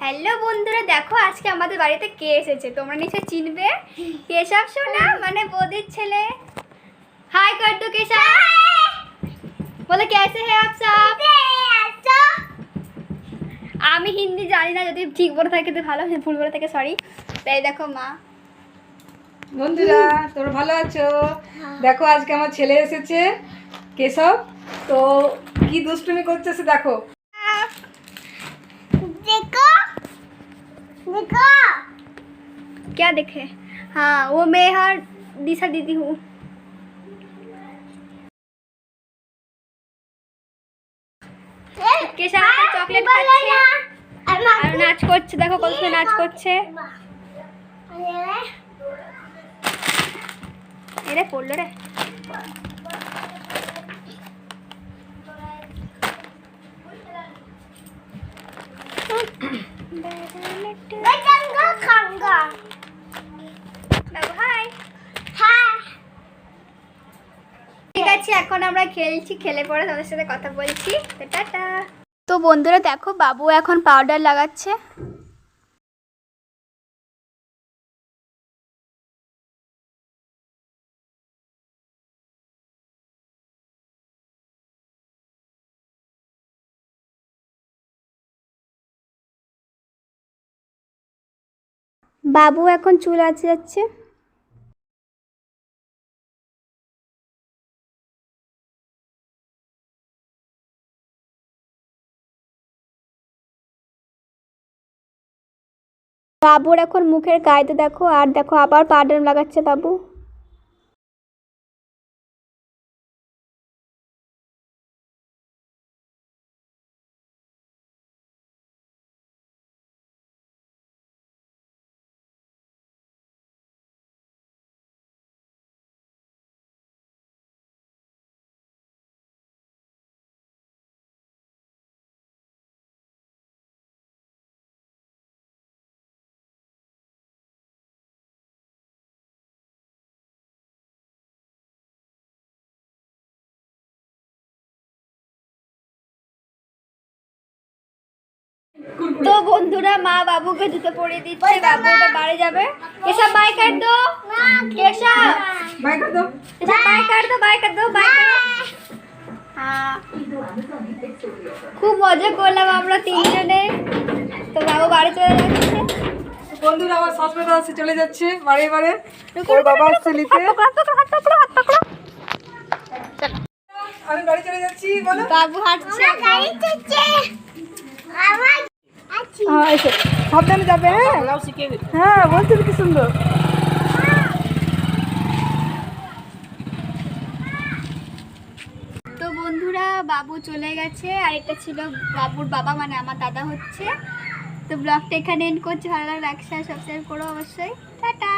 Hello বন্ধুরা দেখো আজকে আমাদের বাড়িতে কে এসেছে? তোমরা নিশ্চয় চিনবে? কেশব সোনা মানে বৌদির ছেলে। হাই কর কেশব। বলে কেসে হে আপ সব? আমি হিন্দি জানি না যদি ঠিক বলে থাকে তো ভালো ভুল বলে থাকে সরি তাই দেখো মা। বন্ধুরা তোর ভালো আছো? হ্যাঁ। দেখো আজকে আমার ছেলে এসেছে। কেশব তো কি দুষ্টুমি করতেছে দেখো देखो देखो क्या देखे हाँ वो मैं हर दिशा दीदी हूँ কে সাথে চকলেট খাচ্ছে আর নাচ করছে দেখো কত সুন্দর নাচ করছে এরে পড়লো রে ঠিক আছে এখন আমরা খেলছি, খেলে পরে তাদের সাথে কথা বলছি। টাটা তো বন্ধুরা দেখো, বাবু এখন পাউডার লাগাচ্ছে। বাবু এখন চুল আছে যাচ্ছে। বাবুর এখন মুখের গায়েতে দেখো, আর দেখো আবার পাউডার লাগাচ্ছে বাবু। তো বন্ধুরা মা বাবুকে জুতো পরিয়ে দিচ্ছে বাবু ওটা বাড়ি যাবে। এসব বাই কাট দো। কেসব বাই কর দাও কেসব বাই কাট দো বাই কাট দো বাই হ্যাঁ। খুব মজা করলাম আমরা তিনজনে। তো বাবু বাড়ি চলে যাচ্ছে। বন্ধুরা আমার শাশুড়ি আসছে চলে যাচ্ছে বাড়ি বাড়ি ওর বাবা আসছে নিতে। আমি বাড়ি চলে যাচ্ছি বলো। বাবু হাঁটছে। হ্যাঁ সাবধানে যাবে হ্যাঁ? হ্যাঁ বলছি কি সুন্দর। তো বন্ধুরা বাবু চলে গেছে। আর এটা ছিল বাবুর বাবা মানে আমার দাদা হচ্ছে। তো ব্লগটা এখানে এন্ড করছি। ভালো লাগলে লাইক শেয়ার সাবস্ক্রাইব করো অবশ্যই। টাটা!